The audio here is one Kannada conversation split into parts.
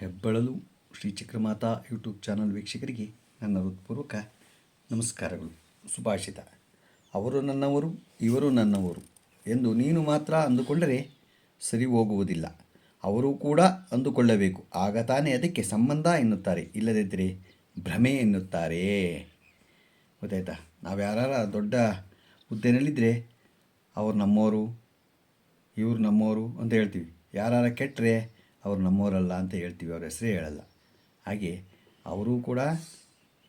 ಹೆಬ್ಬಳಲು ಶ್ರೀ ಚಕ್ರಮಾತಾ ಯೂಟ್ಯೂಬ್ ಚಾನಲ್ ವೀಕ್ಷಕರಿಗೆ ನನ್ನ ಹೃತ್ಪೂರ್ವಕ ನಮಸ್ಕಾರಗಳು. ಸುಭಾಷಿತ. ಅವರು ನನ್ನವರು, ಇವರು ನನ್ನವರು ಎಂದು ನೀನು ಮಾತ್ರ ಅಂದುಕೊಂಡರೆ ಸರಿ ಹೋಗುವುದಿಲ್ಲ. ಅವರು ಕೂಡ ಅಂದುಕೊಳ್ಳಬೇಕು. ಆಗ ತಾನೇ ಅದಕ್ಕೆ ಸಂಬಂಧ ಎನ್ನುತ್ತಾರೆ. ಇಲ್ಲದಿದ್ದರೆ ಭ್ರಮೆ ಎನ್ನುತ್ತಾರೆ. ಗೊತ್ತಾಯ್ತಾ? ನಾವು ಯಾರ ದೊಡ್ಡ ಹುದ್ದೆನಲ್ಲಿದ್ದರೆ ಅವರು ನಮ್ಮವರು ಇವರು ನಮ್ಮವರು ಅಂತ ಹೇಳ್ತೀವಿ. ಯಾರು ಕೆಟ್ಟರೆ ಅವ್ರು ನಮ್ಮವರಲ್ಲ ಅಂತ ಹೇಳ್ತೀವಿ, ಅವ್ರ ಹೆಸರೇ ಹೇಳಲ್ಲ. ಹಾಗೆ ಅವರು ಕೂಡ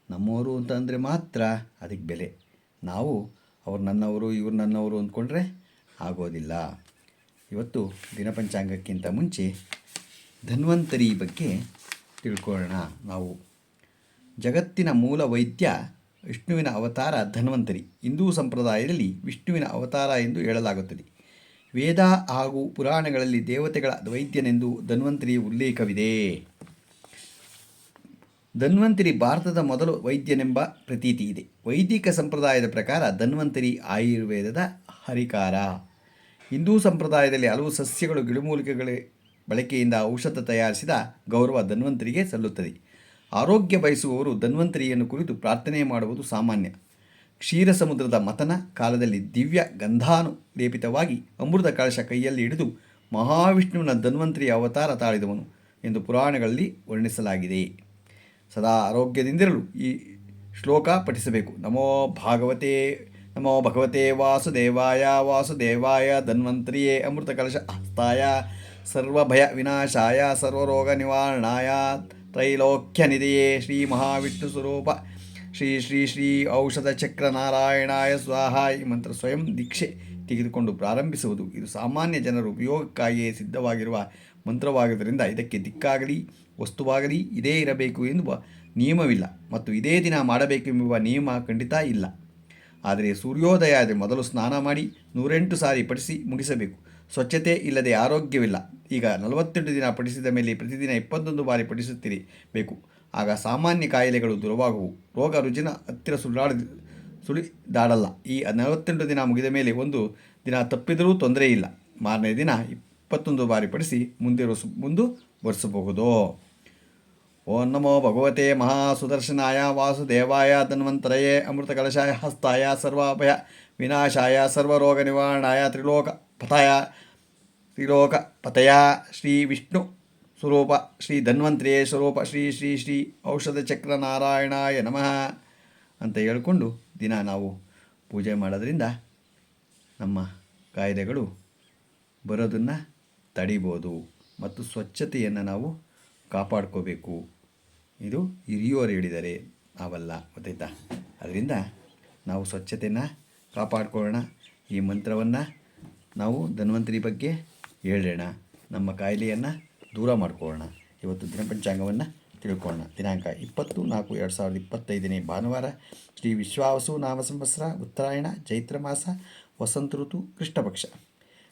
ನಮ್ಮವರು ಅಂತ ಅಂದರೆ ಮಾತ್ರ ಅದಕ್ಕೆ ಬೆಲೆ. ನಾವು ಅವ್ರು ನನ್ನವರು, ಇವ್ರು ನನ್ನವರು ಅಂದ್ಕೊಂಡ್ರೆ ಆಗೋದಿಲ್ಲ. ಇವತ್ತು ದಿನಪಂಚಾಂಗಕ್ಕಿಂತ ಮುಂಚೆ ಧನ್ವಂತರಿ ಬಗ್ಗೆ ತಿಳ್ಕೊಳ್ಳೋಣ ನಾವು. ಜಗತ್ತಿನ ಮೂಲ ವೈದ್ಯ ವಿಷ್ಣುವಿನ ಅವತಾರ ಧನ್ವಂತರಿ. ಹಿಂದೂ ಸಂಪ್ರದಾಯದಲ್ಲಿ ವಿಷ್ಣುವಿನ ಅವತಾರ ಎಂದು ಹೇಳಲಾಗುತ್ತದೆ. ವೇದ ಹಾಗೂ ಪುರಾಣಗಳಲ್ಲಿ ದೇವತೆಗಳ ದ್ವೈತ್ಯನೆಂದು ಧನ್ವಂತರಿ ಉಲ್ಲೇಖವಿದೆ. ಧನ್ವಂತರಿ ಭಾರತದ ಮೊದಲು ವೈದ್ಯನೆಂಬ ಪ್ರತೀತಿ ಇದೆ. ವೈದಿಕ ಸಂಪ್ರದಾಯದ ಪ್ರಕಾರ ಧನ್ವಂತರಿ ಆಯುರ್ವೇದದ ಹರಿಕಾರ. ಹಿಂದೂ ಸಂಪ್ರದಾಯದಲ್ಲಿ ಹಲವು ಸಸ್ಯಗಳು, ಗಿಡಮೂಲಿಕೆಗಳ ಬಳಕೆಯಿಂದ ಔಷಧ ತಯಾರಿಸಿದ ಗೌರವ ಧನ್ವಂತರಿಗೆ ಸಲ್ಲುತ್ತದೆ. ಆರೋಗ್ಯ ಬಯಸುವವರು ಧನ್ವಂತರಿಯನ್ನು ಕುರಿತು ಪ್ರಾರ್ಥನೆ ಮಾಡುವುದು ಸಾಮಾನ್ಯ. ಕ್ಷೀರ ಸಮುದ್ರದ ಮತನ ಕಾಲದಲ್ಲಿ ದಿವ್ಯ ಗಂಧಾನುಲೇಪಿತವಾಗಿ ಅಮೃತ ಕಳಶ ಕೈಯಲ್ಲಿ ಹಿಡಿದು ಮಹಾವಿಷ್ಣುವಿನ ಧನ್ವಂತರಿಯ ಅವತಾರ ತಾಳಿದವನು ಎಂದು ಪುರಾಣಗಳಲ್ಲಿ ವರ್ಣಿಸಲಾಗಿದೆ. ಸದಾ ಆರೋಗ್ಯದಿಂದಿರಲು ಈ ಶ್ಲೋಕ ಪಠಿಸಬೇಕು. ನಮೋ ಭಾಗವತೆ, ನಮೋ ಭಗವತೆ ವಾಸುದೇವಾಯ ವಾಸುದೇವಾಯ ಧನ್ವಂತರಿಯೇ ಅಮೃತ ಕಲಶ ಹಸ್ತಾಯ, ಸರ್ವಭಯ ವಿನಾಶಾಯ, ಸರ್ವರೋಗ ನಿವಾರಣಾಯ ತ್ರೈಲೋಕ್ಯ ನಿಧಿಯೇ ಶ್ರೀ ಮಹಾವಿಷ್ಣು ಸ್ವರೂಪ. ಶ್ರೀ ಶ್ರೀ ಶ್ರೀ ಔಷಧ ಚಕ್ರ ನಾರಾಯಣಾಯ ಸ್ವಾಹ ಈ ಮಂತ್ರ ಸ್ವಯಂ ದೀಕ್ಷೆ ತೆಗೆದುಕೊಂಡು ಪ್ರಾರಂಭಿಸುವುದು. ಇದು ಸಾಮಾನ್ಯ ಜನರ ಉಪಯೋಗಕ್ಕಾಗಿಯೇ ಸಿದ್ಧವಾಗಿರುವ ಮಂತ್ರವಾಗಿರುವುದರಿಂದ ಇದಕ್ಕೆ ದಿಕ್ಕಾಗಲಿ, ವಸ್ತುವಾಗಲಿ ಇದೇ ಇರಬೇಕು ಎನ್ನುವ ನಿಯಮವಿಲ್ಲ ಮತ್ತು ಇದೇ ದಿನ ಮಾಡಬೇಕೆಂಬ ನಿಯಮ ಖಂಡಿತ ಇಲ್ಲ. ಆದರೆ ಸೂರ್ಯೋದಯ ಆದರೆ ಮೊದಲು ಸ್ನಾನ ಮಾಡಿ ನೂರೆಂಟು ಸಾರಿ ಪಡಿಸಿ ಮುಗಿಸಬೇಕು. ಸ್ವಚ್ಛತೆ ಇಲ್ಲದೆ ಆರೋಗ್ಯವಿಲ್ಲ. ಈಗ ನಲವತ್ತೆಂಟು ದಿನ ಪಡಿಸಿದ ಮೇಲೆ ಪ್ರತಿದಿನ ಇಪ್ಪತ್ತೊಂದು ಬಾರಿ ಪಡಿಸುತ್ತೀರಿ ಬೇಕು ಆಗ ಸಾಮಾನ್ಯ ಕಾಯಿಲೆಗಳು ದೂರವಾಗುವು. ರೋಗ ರುಜಿನ ಹತ್ತಿರ ಸುಳ್ಳಾಡ, ಸುಳಿದಾಡಲ್ಲ. ಈ ನಲವತ್ತೆಂಟು ದಿನ ಮುಗಿದ ಮೇಲೆ ಒಂದು ದಿನ ತಪ್ಪಿದರೂ ತೊಂದರೆ ಇಲ್ಲ. ಮಾರನೇ ದಿನ ಇಪ್ಪತ್ತೊಂದು ಬಾರಿ ಪಡಿಸಿ ಮುಂದಿರುವ ಮುಂದು ಬರೆಸಬಹುದು ಓಂ ನಮೋ ಭಗವತೆ ಮಹಾಸುದರ್ಶನಾಯ ವಾಸುದೇವಾಯ ಧನ್ವಂತರಯೇ ಅಮೃತ ಕಲಶಾಯ ಹಸ್ತಾಯ ಸರ್ವಾಭಯ ವಿನಾಶಾಯ ಸರ್ವರೋಗ ನಿವಾರಣಾಯ ತ್ರಿಲೋಕ ಪಥಾಯ ತ್ರಿಲೋಕ ಪತಯ ಶ್ರೀ ವಿಷ್ಣು ಸ್ವರೂಪ ಶ್ರೀ ಧನ್ವಂತ್ರಿಯೇ ಸ್ವರೂಪ ಶ್ರೀ ಶ್ರೀ ಶ್ರೀ ಔಷಧ ಚಕ್ರ ನಾರಾಯಣಾಯ ನಮಃ ಅಂತ ಹೇಳಿಕೊಂಡು ದಿನ ನಾವು ಪೂಜೆ ಮಾಡೋದ್ರಿಂದ ನಮ್ಮ ಕಾಯಿಲೆಗಳು ಬರೋದನ್ನು ತಡಿಬೋದು ಮತ್ತು ಸ್ವಚ್ಛತೆಯನ್ನು ನಾವು ಕಾಪಾಡ್ಕೋಬೇಕು. ಇದು ಹಿರಿಯೋರು ಹೇಳಿದರೆ ನಾವಲ್ಲ ಗೊತ್ತಾಯ್ತಾ? ಅದರಿಂದ ನಾವು ಸ್ವಚ್ಛತೆಯನ್ನು ಕಾಪಾಡ್ಕೊಳ್ಳೋಣ. ಈ ಮಂತ್ರವನ್ನು ನಾವು ಧನ್ವಂತರಿ ಬಗ್ಗೆ ಹೇಳೋಣ. ನಮ್ಮ ಕಾಯಿಲೆಯನ್ನು ದೂರ ಮಾಡಿಕೊಳ್ಳೋಣ. ಇವತ್ತು ದಿನಪಂಚಾಂಗವನ್ನು ತಿಳ್ಕೊಳ್ಳೋಣ. ದಿನಾಂಕ ಇಪ್ಪತ್ತು ನಾಲ್ಕು ಎರಡು ಸಾವಿರದ ಇಪ್ಪತ್ತೈದನೇ ಭಾನುವಾರ ಶ್ರೀ ವಿಶ್ವಾವಸು ನಾಮ ಸಂವತ್ಸರ ಉತ್ತರಾಯಣ ಚೈತ್ರ ಮಾಸ ವಸಂತ ಋತು ಕೃಷ್ಣಪಕ್ಷ.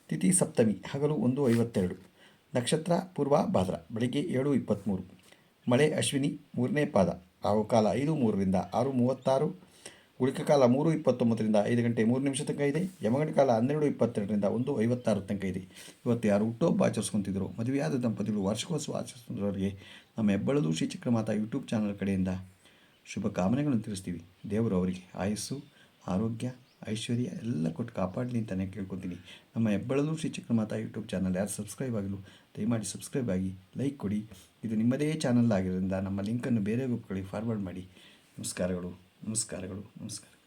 ತಿಥಿ ಸಪ್ತಮಿ ಹಗಲು ಒಂದು ಐವತ್ತೆರಡು. ನಕ್ಷತ್ರ ಪೂರ್ವ ಭಾದ್ರ ಬೆಳಿಗ್ಗೆ ಏಳು ಇಪ್ಪತ್ತ್ಮೂರು ಮಳೆ ಅಶ್ವಿನಿ ಮೂರನೇ ಪಾದ. ರಾಹುಕಾಲ ಐದು ಮೂರರಿಂದ ಆರು ಮೂವತ್ತಾರು. ಉಳಿಕ ಕಾಲ ಮೂರು ಇಪ್ಪತ್ತೊಂಬತ್ತರಿಂದ ಐದು ಗಂಟೆ ಮೂರು ನಿಮಿಷ ತನಕ ಇದೆ. ಯಮಗಂಟೆ ಕಾಲ ಹನ್ನೆರಡು ಇಪ್ಪತ್ತೆರಡರಿಂದ ಒಂದು ಐವತ್ತಾರು ತನಕ ಇದೆ. ಇವತ್ತು ಯಾರು ಹುಟ್ಟುಹಬ್ಬ ಆಚರಿಸ್ಕೊತಿದ್ರು? ಮದುವೆಯಾದ ದಂಪತಿಗಳು ವಾರ್ಷಿಕೋತ್ಸವ ಆಚರಿಸುವವರಿಗೆ ನಮ್ಮ ಹೆಬ್ಬಳದು ಮಾತಾ ಯೂಟ್ಯೂಬ್ ಚಾನಲ್ ಕಡೆಯಿಂದ ಶುಭ ಕಾಮನೆಗಳನ್ನು ತಿಳಿಸ್ತೀವಿ. ದೇವರು ಅವರಿಗೆ ಆಯಸ್ಸು, ಆರೋಗ್ಯ, ಐಶ್ವರ್ಯ ಎಲ್ಲ ಕೊಟ್ಟು ಕಾಪಾಡಲಿ ಅಂತಲೇ ಕೇಳ್ಕೊತೀನಿ. ನಮ್ಮ ಹೆಬ್ಬಳದು ಮಾತಾ ಯೂಟ್ಯೂಬ್ ಚಾನಲ್ ಯಾರು ಸಬ್ಸ್ಕ್ರೈಬ್ ಆಗಲು ದಯಮಾಡಿ ಸಬ್ಸ್ಕ್ರೈಬ್ ಆಗಿ, ಲೈಕ್ ಕೊಡಿ. ಇದು ನಿಮ್ಮದೇ ಚಾನಲ್ ಆಗಿರೋದ್ರಿಂದ ನಮ್ಮ ಲಿಂಕನ್ನು ಬೇರೆ ಗ್ರೂಪ್ಗಳಿಗೆ ಫಾರ್ವರ್ಡ್ ಮಾಡಿ. ನಮಸ್ಕಾರಗಳು. ನಮಸ್ಕಾರಗಳು ನಮಸ್ಕಾರ.